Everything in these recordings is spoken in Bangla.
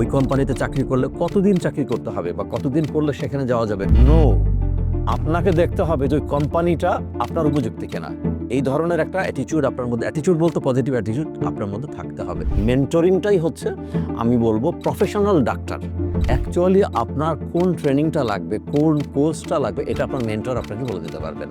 ওই কোম্পানিতে চাকরি করলে কতদিন চাকরি করতে হবে বা কতদিন করলে সেখানে যাওয়া যাবে? নো আপনাকে দেখতে হবে যে ওই কোম্পানিটা আপনার উপযুক্ত কিনা। এই ধরনের একটা অ্যাটিটিউড আপনার মধ্যে অ্যাটিটিউড বলতে পজিটিভ অ্যাটিটিউড আপনার মধ্যে থাকতে হবে। মেন্টরিংটাই হচ্ছে, আমি বলব প্রফেশনাল ডাক্তার অ্যাকচুয়ালি আপনার কোন ট্রেনিংটা লাগবে, কোন কোর্সটা লাগবে, এটা আপনার মেন্টর আপনাকে বলে দিতে পারবেন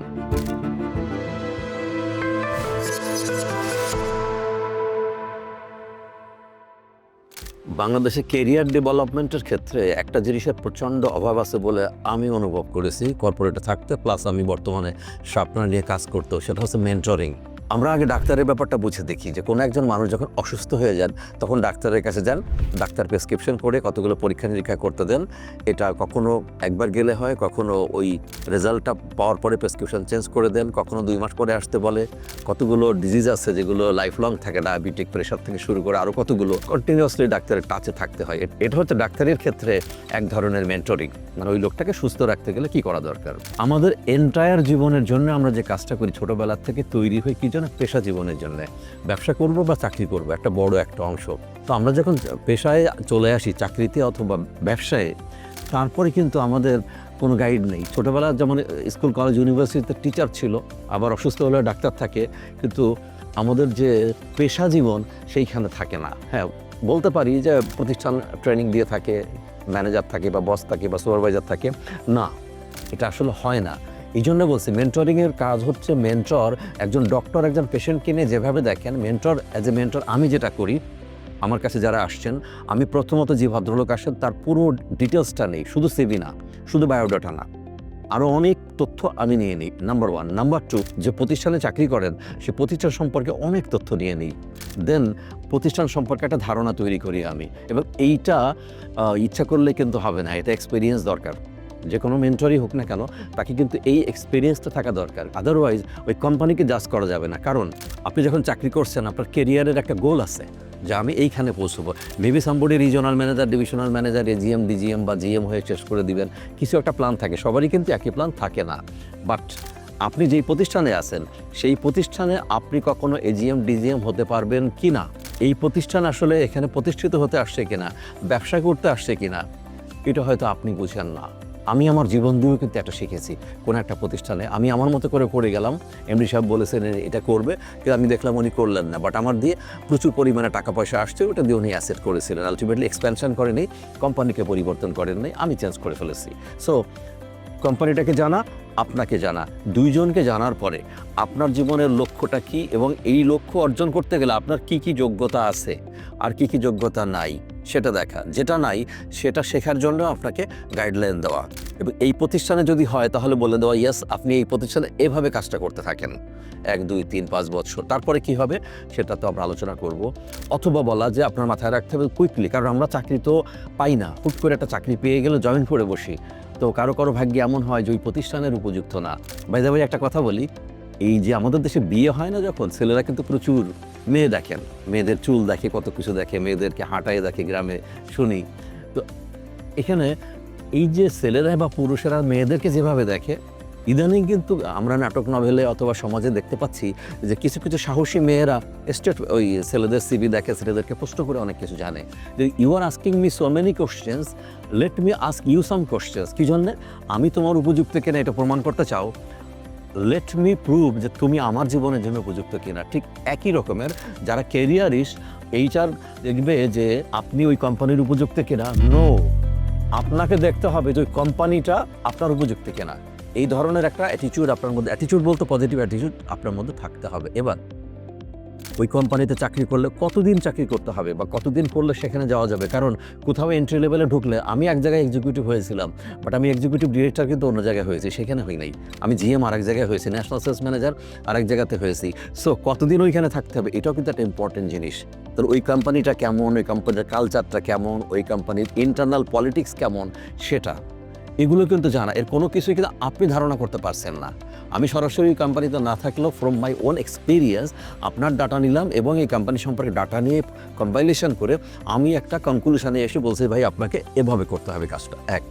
বাংলাদেশে কেরিয়ার ডেভেলপমেন্টের ক্ষেত্রে একটা জিনিসের প্রচণ্ড অভাব আছে বলে আমি অনুভব করেছি কর্পোরেটে থাকতে প্লাস আমি বর্তমানে স্বপ্ন নিয়ে কাজ করতেও, সেটা হচ্ছে মেন্টরিং আমরা আগে ডাক্তারের ব্যাপারটা বুঝে দেখি যে কোনো একজন মানুষ যখন অসুস্থ হয়ে যান, তখন ডাক্তারের কাছে যান, ডাক্তার প্রেসক্রিপশন করে কতগুলো পরীক্ষা নিরীক্ষা করতে দেন। এটা কখনো একবার গেলে হয়, কখনো ওই রেজাল্টটা পাওয়ার পরে প্রেসক্রিপশন চেঞ্জ করে দেন, কখনো দুই মাস পরে আসতে বলে। কতগুলো ডিজিজ আছে যেগুলো লাইফ লং থাকে ডায়াবেটিক প্রেশার থেকে শুরু করে আরও কতগুলো কন্টিনিউয়াসলি ডাক্তারের টাচে থাকতে হয়। এটা হচ্ছে ডাক্তারের ক্ষেত্রে এক ধরনের মেন্টরিং মানে ওই লোকটাকে সুস্থ রাখতে গেলে কি করা দরকার? আমাদের এন্টায়ার জীবনের জন্য আমরা যে কাজটা করি ছোটবেলা থেকে তৈরি হয়ে কি জন্য পেশা জীবনের জন্য। ব্যবসা করব বা চাকরি করব, একটা বড় একটা অংশ। তো আমরা যখন পেশায় চলে আসি, চাকরিতে অথবা ব্যবসায়, তারপরে কিন্তু আমাদের কোনো গাইড নেই। ছোটোবেলা যেমন স্কুল কলেজ ইউনিভার্সিটিতে টিচার ছিল, আবার অসুস্থ হলে ডাক্তার থাকে, কিন্তু আমাদের যে পেশা জীবন সেইখানে থাকে না। হ্যাঁ বলতে পারি যে প্রতিষ্ঠান ট্রেনিং দিয়ে থাকে ম্যানেজার থাকে বা বস থাকে বা সুপারভাইজার থাকে। না, এটা আসলে হয় না। এই জন্য বলছি মেন্টরিংয়ের কাজ হচ্ছে মেন্টর একজন ডক্টর একজন পেশেন্টকে নিয়ে যেভাবে দেখেন মেন্টর অ্যাজ এ মেন্টর আমি যেটা করি, আমার কাছে যারা আসছেন, আমি প্রথমত যে ভদ্রলোক আসেন, তার পুরো ডিটেলসটা নেই, শুধু সিভি না, শুধু বায়োডাটা না। আরও অনেক তথ্য আমি নিয়ে নিই নাম্বার ওয়ান নাম্বার টু যে প্রতিষ্ঠানে চাকরি করেন, সে প্রতিষ্ঠান সম্পর্কে অনেক তথ্য নিয়ে নিই। দেন প্রতিষ্ঠান সম্পর্কে একটা ধারণা তৈরি করি আমি। এবং এইটা ইচ্ছা করলে কিন্তু হবে না, এটা এক্সপিরিয়েন্স দরকার। যে কোনো মেন্টরই হোক না কেন, তাকে কিন্তু এই এক্সপিরিয়েন্সটা থাকা দরকার। আদারওয়াইজ ওই কোম্পানিকে জাজ করা যাবে না। কারণ, আপনি যখন চাকরি করছেন, আপনার কেরিয়ারের একটা গোল আছে যে আমি এইখানে পৌঁছবো। Maybe somebody regional manager divisional manager AGM DGM বা জিএম হয়ে শেষ করে দিবেন। কিছু একটা প্ল্যান থাকে। সবারই কিন্তু একই প্ল্যান থাকে না। বাট আপনি যেই প্রতিষ্ঠানে আছেন, সেই প্রতিষ্ঠানে আপনি কখনো এজিএম ডিজিএম হতে পারবেন কি না? এই প্রতিষ্ঠান আসলে এখানে প্রতিষ্ঠিত হতে আসছে কিনা ব্যবসা করতে আসছে কিনা এটা হয়তো আপনি বুঝেন না। আমি আমার জীবন দিয়েও কিন্তু একটা শিখেছি কোনো একটা প্রতিষ্ঠানে। আমি আমার মতো করে পড়ে গেলাম, এমডি সাহেব বলেছেন এটা করবে, কিন্তু আমি দেখলাম উনি করলেন না। বাট আমার দিয়ে প্রচুর পরিমাণে টাকা পয়সা আসছে, ওটা দিয়ে উনি অ্যাসেট করেছিলেন। আলটিমেটলি এক্সপ্যানশন করেনি কোম্পানিকে পরিবর্তন করেন নাই, আমি চেঞ্জ করে ফেলেছি। সো কোম্পানিটাকে জানা, আপনাকে জানা, দুইজনকে জানার পরে আপনার জীবনের লক্ষ্যটা কি? এবং এই লক্ষ্য অর্জন করতে গেলে আপনার কি কি যোগ্যতা আছে? আর কি কি যোগ্যতা নাই? সেটা দেখা। যেটা নাই, সেটা শেখার জন্য আপনাকে গাইডলাইন দেওয়া। এবং এই প্রতিষ্ঠানে যদি হয়, তাহলে বলে দেওয়া ইয়েস আপনি এই প্রতিষ্ঠানে এভাবে কাজটা করতে থাকেন। এক, দুই, তিন, পাঁচ বছর। তারপরে কি হবে? সেটা তো আমরা আলোচনা করব। অথবা বলা যে আপনার মাথায় রাখতে হবে কুইকলি কারণ আমরা চাকরি তো পাই না। হুট করে একটা চাকরি পেয়ে গেলে জয়েন করে বসি। তো কারও কারও ভাগ্যে এমন হয় যে ওই প্রতিষ্ঠানের উপযুক্ত না। বাইদা ভাই একটা কথা বলি। এই যে আমাদের দেশে বিয়ে হয় না যখন, ছেলেরা কিন্তু প্রচুর মেয়ে দেখেন। মেয়েদের চুল দেখে, কত কিছু দেখে, মেয়েদেরকে হাঁটায় দেখে গ্রামে শুনি। তো এখানে এই যে ছেলেরা বা পুরুষেরা মেয়েদেরকে যেভাবে দেখে, ইদানিং কিন্তু আমরা নাটক নভেলে অথবা সমাজে দেখতে পাচ্ছি যে কিছু কিছু সাহসী মেয়েরা স্টেট ওই ছেলেদের সিবি দেখে, ছেলেদেরকে প্রশ্ন করে অনেক কিছু জানে। যে you are asking me so many questions let me ask you some questions কি জন্যে? আমি তোমার উপযুক্ত কেনা এটা প্রমাণ করতে চাও? লেট মি প্রুভ যে তুমি আমার জীবনের জন্য উপযুক্ত কিনা। ঠিক একই রকমের যারা কেরিয়ারিস্ট এইটার দেখবে যে আপনি ওই কোম্পানির উপযুক্ত কিনা? নো আপনাকে দেখতে হবে যে ওই কোম্পানিটা আপনার উপযুক্ত কিনা। এই ধরনের একটা অ্যাটিটিউড আপনার মধ্যে অ্যাটিটিউড বলতে পজিটিভ অ্যাটিটিউড আপনার মধ্যে থাকতে হবে। এবার ওই কোম্পানিতে চাকরি করলে কতদিন চাকরি করতে হবে বা কতদিন করলে সেখানে যাওয়া যাবে? কারণ কোথাও এন্ট্রি লেভেলে ঢুকলে আমি এক জায়গায় এক্সিকিউটিভ হয়েছিলাম বাট আমি এক্সিকিউটিভ ডিরেক্টর কিন্তু অন্য জায়গায় হয়েছি, সেখানে হই নাই। আমি জিএম আরেক জায়গায় হয়েছি ন্যাশনাল সেলস ম্যানেজার আরেক জায়গাতে হয়েছি। সো কতদিন ওইখানে থাকতে হবে? এটাও কিন্তু একটা ইম্পর্টেন্ট জিনিস। তো ওই কোম্পানিটা কেমন? ওই কোম্পানির কালচারটা কেমন? ওই কোম্পানির ইন্টারনাল পলিটিক্স কেমন? সেটা। এগুলো কিন্তু জানা। এর কোনো কিছুই কিন্তু আপনি ধারণা করতে পারছেন না। আমি সরাসরি কোম্পানিতে না থাকলেও ফ্রম মাই ওন এক্সপিরিয়েন্স আপনার ডাটা নিলাম এবং এই কোম্পানি সম্পর্কে ডাটা নিয়ে কম্পাইলেশন করে আমি একটা কনক্লুশনে এসে বলছি, ভাই, আপনাকে এভাবে করতে হবে কাজটা। এক।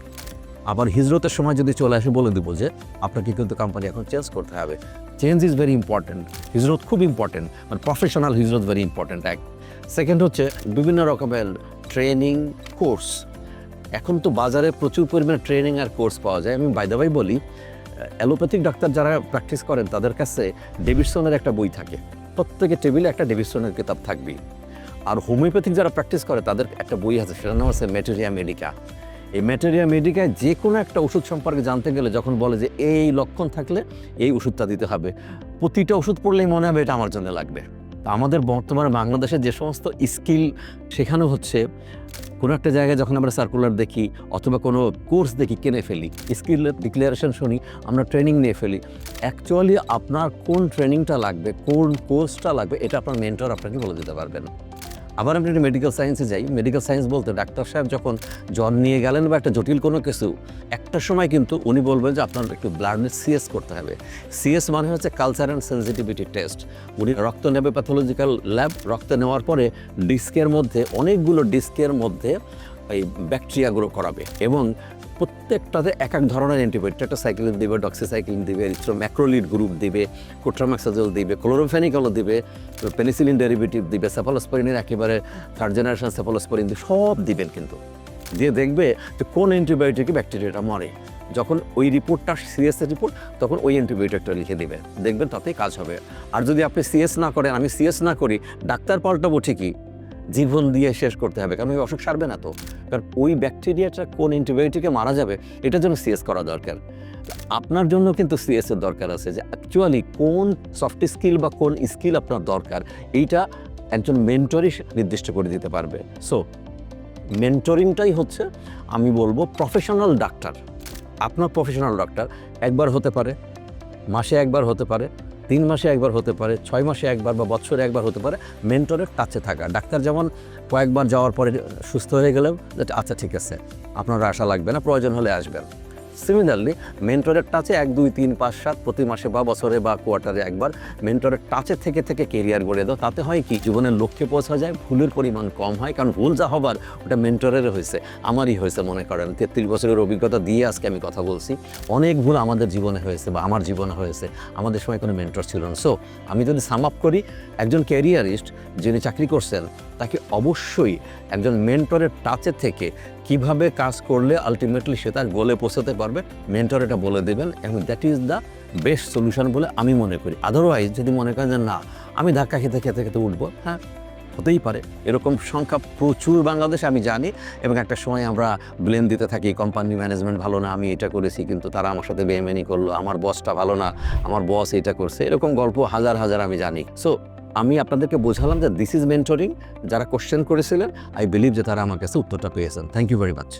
আবার হিজরতের সময় যদি চলে আসে, বলে দেবো যে, আপনাকে কিন্তু কোম্পানি এখন চেঞ্জ করতে হবে। চেঞ্জ ইজ ভেরি ইম্পর্টেন্ট হিজরত খুব ইম্পর্টেন্ট মানে প্রফেশনাল হিজরত ভেরি ইম্পর্টেন্ট এক। সেকেন্ড হচ্ছে, বিভিন্ন রকমের ট্রেনিং কোর্স এখন তো বাজারে প্রচুর পরিমাণে ট্রেনিং আর কোর্স পাওয়া যায়। আমি বাইদাবাই বলি অ্যালোপ্যাথিক ডাক্তার যারা প্র্যাকটিস করেন, তাদের কাছে ডেভিডসনের একটা বই থাকে। প্রত্যেকের টেবিলে একটা ডেভিডসনের কিতাব থাকবেই। আর হোমিওপ্যাথিক যারা প্র্যাকটিস করে, তাদের একটা বই আছে, সেটার নাম হচ্ছে ম্যাটেরিয়া মেডিকা এই ম্যাটেরিয়া মেডিকায় যে কোনো একটা ওষুধ সম্পর্কে জানতে গেলে যখন বলে যে এই লক্ষণ থাকলে এই ওষুধটা দিতে হবে, প্রতিটা ওষুধ পড়লেই মনে হবে এটা আমার জন্য লাগবে। আমাদের বর্তমানে বাংলাদেশে যে সমস্ত স্কিল শেখানো হচ্ছে, কোনো একটা জায়গায় যখন আমরা সার্কুলার দেখি অথবা কোনো কোর্স দেখি, কিনে ফেলি স্কিল ডিক্লারেশন শুনি, আমরা ট্রেনিং নিয়ে ফেলি অ্যাকচুয়ালি আপনার কোন ট্রেনিংটা লাগবে, কোন কোর্সটা লাগবে, এটা আপনার মেন্টর আপনাকে বলে দিতে পারবেন আবার আমি একটা মেডিকেল সায়েন্সে যাই। মেডিকেল সায়েন্স বলতে ডাক্তার সাহেব যখন জ্বর নিয়ে গেলেন বা একটা জটিল কোনো কিছু, একটা সময় কিন্তু উনি বলবেন যে আপনার একটু ব্লাডের সিএস করতে হবে। সিএস মানে হচ্ছে কালচার অ্যান্ড সেন্সিটিভিটি টেস্ট উনি রক্ত নেবে প্যাথোলজিক্যাল ল্যাব রক্ত নেওয়ার পরে ডিস্কের মধ্যে, অনেকগুলো ডিস্কের মধ্যে এই ব্যাকটেরিয়াগুলো করাবে। এবং প্রত্যেকটাতে এক এক ধরনের অ্যান্টিবায়োটিক একটা সাইক্লিন দিবে ডক্সিসাইক্লিন দিবে ম্যাক্রোলিড গ্রুপ দিবে কোট্রামাক্সাজল দিবে ক্লোরোফেনিকলও দিবে পেনিসিলিন ডেরিভেটিভ দিবে সেফালোস্পরিনের একেবারে থার্ড জেনারেশন সেফালোস্পরিন সব দিবেন কিন্তু। দিয়ে দেখবে যে কোন অ্যান্টিবায়োটিকে ব্যাকটেরিয়াটা মরে। যখন ওই রিপোর্টটা সিএস রিপোর্ট তখন ওই অ্যান্টিবায়োটিকটা লিখে দিবে। দেখবেন তাতেই কাজ হবে। আর যদি আপনি সিএস না করেন, আমি সিএস না করি, ডাক্তার পাল্টাবো ঠিকই জীবন দিয়ে শেষ করতে হবে। কারণ ওই অসুখ সারবে না তো। কারণ ওই ব্যাকটেরিয়াটা কোন অ্যান্টিবায়োটিকে মারা যাবে, এটার জন্য সিএস করা দরকার। আপনার জন্য কিন্তু সিএস এর দরকার আছে যে অ্যাকচুয়ালি কোন সফট স্কিল বা কোন স্কিল আপনার দরকার, এইটা একজন মেন্টরই নির্দিষ্ট করে দিতে পারবে। সো মেন্টরিংটাই হচ্ছে, আমি বলব প্রফেশনাল ডাক্তার আপনার প্রফেশনাল ডাক্তার একবার হতে পারে, মাসে একবার হতে পারে তিন মাসে একবার হতে পারে, ছয় মাসে একবার বা বছরে একবার হতে পারে, মেন্টরের কাছে থাকা। ডাক্তার যেমন কয়েকবার যাওয়ার পরে সুস্থ হয়ে গেলেও আচ্ছা ঠিক আছে, আপনারা আশা লাগবে না, প্রয়োজন হলে আসবেন। সিমিলারলি মেন্টরের টাচে এক, দুই, তিন, পাঁচ, সাত প্রতি মাসে বা বছরে বা কোয়ার্টারে একবার মেন্টরের টাচে থেকে থেকে কেরিয়ার গড়ে দাও। তাতে হয় কি, জীবনের লক্ষ্যে পৌঁছা যায়, ভুলের পরিমাণ কম হয়, কারণ ভুল যা হবার, ওটা মেন্টরের হয়েছে, আমারই হয়েছে মনে করেন। তেত্রিশ বছরের অভিজ্ঞতা দিয়ে আজকে আমি কথা বলছি। অনেক ভুল আমাদের জীবনে হয়েছে বা আমার জীবনে হয়েছে, আমাদের সময় কোনো মেন্টর ছিল না। সো আমি যদি সাম আপ করি, একজন ক্যারিয়ারিস্ট যিনি চাকরি করছেন তাকে অবশ্যই একজন মেন্টরের টাচে থেকে কীভাবে কাজ করলে আলটিমেটলি সে তার গোলে পৌঁছাতে পারবে মেন্টর এটা বলে দেবেন এবং that is the best solution বলে আমি মনে করি। আদারওয়াইজ যদি মনে করেন যে না, আমি ধাক্কা খেতে খেতে খেতে উঠবো হ্যাঁ হতেই পারে। এরকম সংখ্যা প্রচুর বাংলাদেশে আমি জানি এবং একটা সময় আমরা ব্লেম দিতে থাকি কোম্পানি ম্যানেজমেন্ট ভালো না, আমি এটা করেছি কিন্তু তারা আমার সাথে বেমেনি করল, আমার বসটা ভালো না, আমার বস এটা করছে, এরকম গল্প হাজার হাজার আমি জানি। সো আমি আপনাদেরকে বোঝালাম যে দিস ইজ মেন্টরিং যারা কোশ্চেন করেছিলেন আই বিলিভ যে তারা আমার কাছে উত্তরটা পেয়েছেন। Thank you very much